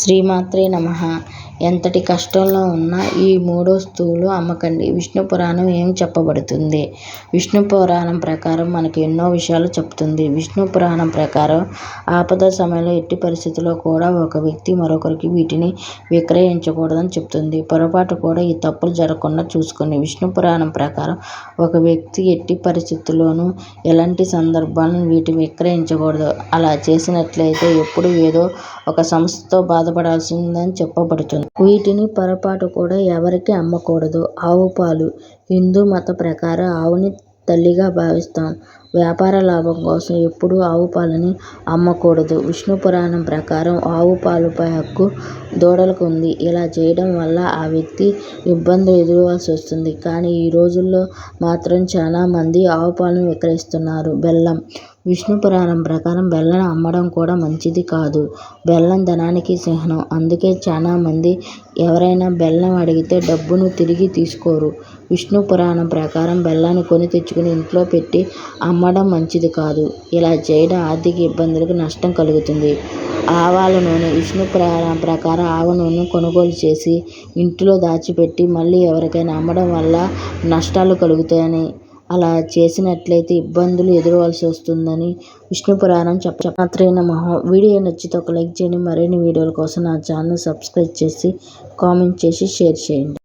శ్రీమాత్రే నమ. ఎంతటి కష్టంలో ఉన్నా ఈ మూడొస్తువులు అమ్మకండి. విష్ణు పురాణం ఏం చెప్పబడుతుంది? విష్ణు పురాణం ప్రకారం మనకు ఎన్నో విషయాలు చెప్తుంది. విష్ణు పురాణం ప్రకారం ఆపద సమయంలో ఎట్టి పరిస్థితుల్లో కూడా ఒక వ్యక్తి మరొకరికి వీటిని విక్రయించకూడదని చెప్తుంది. పొరపాటు కూడా ఈ తప్పులు జరగకుండా చూసుకుని విష్ణు పురాణం ప్రకారం ఒక వ్యక్తి ఎట్టి పరిస్థితుల్లోనూ ఎలాంటి సందర్భాలను వీటిని విక్రయించకూడదు. అలా చేసినట్లయితే ఎప్పుడు ఏదో ఒక సమస్యతో బాధపడాల్సిందని చెప్పబడుతుంది. వీటిని పొరపాటు కూడా ఎవరికీ అమ్మకూడదు. ఆవు పాలు హిందూ మత ప్రకారం ఆవుని తల్లిగా భావిస్తాం. వ్యాపార లాభం కోసం ఎప్పుడూ ఆవు పాలని అమ్మకూడదు. విష్ణు పురాణం ప్రకారం ఆవు పాలపై హక్కు దూడలకు ఉంది ఇలా చేయడం వల్ల ఆ వ్యక్తి ఇబ్బందులు ఎదురవ్వాల్సి వస్తుంది. కానీ ఈ రోజుల్లో మాత్రం చాలా మంది ఆవు పాలను విక్రయిస్తున్నారు. బెల్లం విష్ణు పురాణం ప్రకారం బెల్లం అమ్మడం కూడా మంచిది కాదు. బెల్లం ధనానికి చిహ్నం. అందుకే చాలా మంది ఎవరైనా బెల్లం అడిగితే డబ్బును తిరిగి తీసుకోరు. విష్ణు పురాణం ప్రకారం బెల్లాన్ని కొని తెచ్చుకుని ఇంట్లో పెట్టి అమ్మడం మంచిది కాదు. ఇలా చేయడం ఆర్థిక ఇబ్బందులకు నష్టం కలుగుతుంది. ఆవాల నూనె విష్ణు పురాణం ప్రకారం ఆవ నూనె కొనుగోలు చేసి ఇంట్లో దాచిపెట్టి మళ్ళీ ఎవరికైనా అమ్మడం వల్ల నష్టాలు కలుగుతాయని అలా చేసినట్లయితే ఇబ్బందులు ఎదురవలసి వస్తుందని విష్ణు పురాణం చెప్ప శ్రీమాత్రే నమః వీడియో నచ్చితే ఒక లైక్ చేయండి. మరిన్ని వీడియోల కోసం నా ఛానల్ సబ్స్క్రైబ్ చేసి కామెంట్ చేసి షేర్ చేయండి.